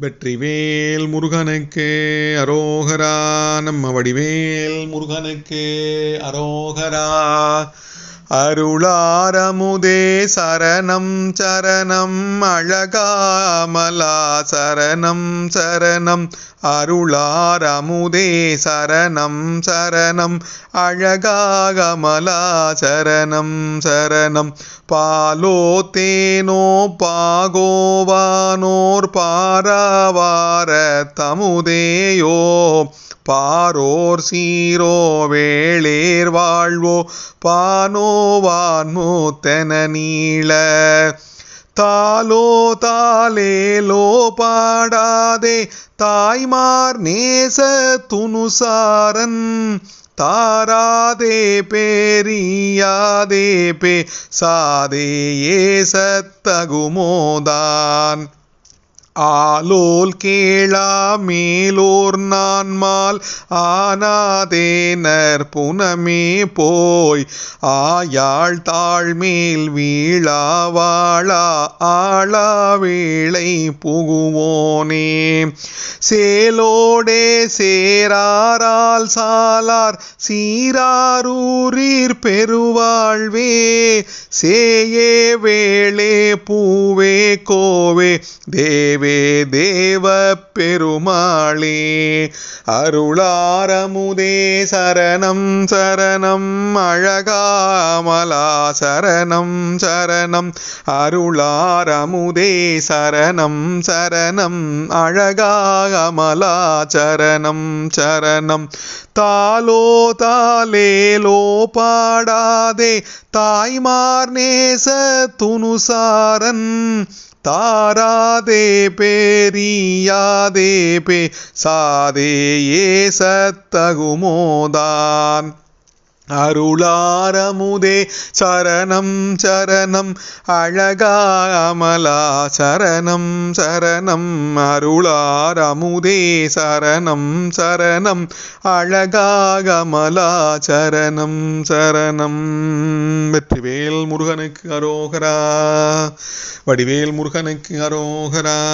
வெற்றிவேல் முருகனுக்கு அரோகரா நம்ம வடிவேல் முருகனுக்கு அரோகரா. அருளாரமுதே சரணம் சரணம் அழகாமலா சரணம் சரணம். அருளாரமுதே சரணம் சரணம். அழகாகமலா சரணம் சரணம். பாலோ தேனோ பாகோவானோர் பாராவார தமுதேயோ. பாரோர் சீரோ வேளேர் வாழ்வோ. பானோவான் மூத்தன நீள. தாலோ தாலேலோ பாடாதே. தாய்மார் நேச துணுசாரன் தாராதே பேரியாதே பே சாதே சத்தகுமோதான் ஆலோல் கேளா மேலோர் நான்மால் ஆனாதேனர் புனமே போய் ஆயாள் தாழ்மேல் வீழாவாழா ஆளா வேளை புகுவோனே. சேலோடே சேராரால் சாலார் சீராரூரீர் பெருவாழ்வே. சேயே வேளே பூவே கோவே தேவே தேவ பெருமாளே அருளாரமுதே சரணம் சரணம் அழகாமலா சரணம் சரணம் அருளாரமுதே சரணம் சரணம் அழகாகமலா சரணம் சரணம். தாலோ தாலேலோ பாடாதே தாய்மார் நேச துணுசாரன் தாராதே பேரியாதே பே சாதே ஏ சத்தகுமோதான் அருளாரமுதே சரணம் சரணம். அழகாமலா சரணம் சரணம். அருளாரமுதே சரணம் சரணம். அழகாகமலா சரணம் சரணம். வெற்றிவேல் முருகனுக்கு அரோகரா. வடிவேல் முருகனுக்கு அரோகரா.